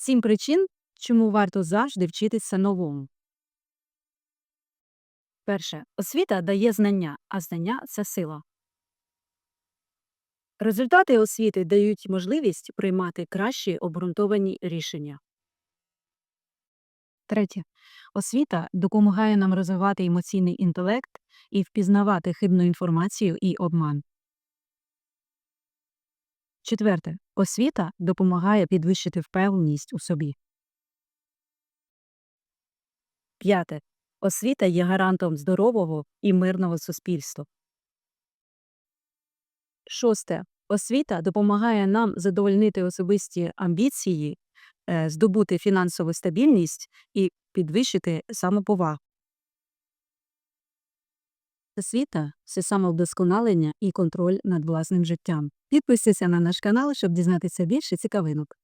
Сім причин, чому варто завжди вчитися новому. Перше. Освіта дає знання, а знання це сила. Результати освіти дають можливість приймати кращі обґрунтовані рішення. Третє. Освіта допомагає нам розвивати емоційний інтелект і впізнавати хибну інформацію і обман. Четверте. Освіта допомагає підвищити впевненість у собі. П'яте. Освіта є гарантом здорового і мирного суспільства. Шосте. Освіта допомагає нам задовольнити особисті амбіції, е, здобути фінансову стабільність і підвищити самоповагу. Освіта все самовдосконалення і контроль над власним життям. Підписуйся на наш канал, щоб дізнатися більше цікавинок.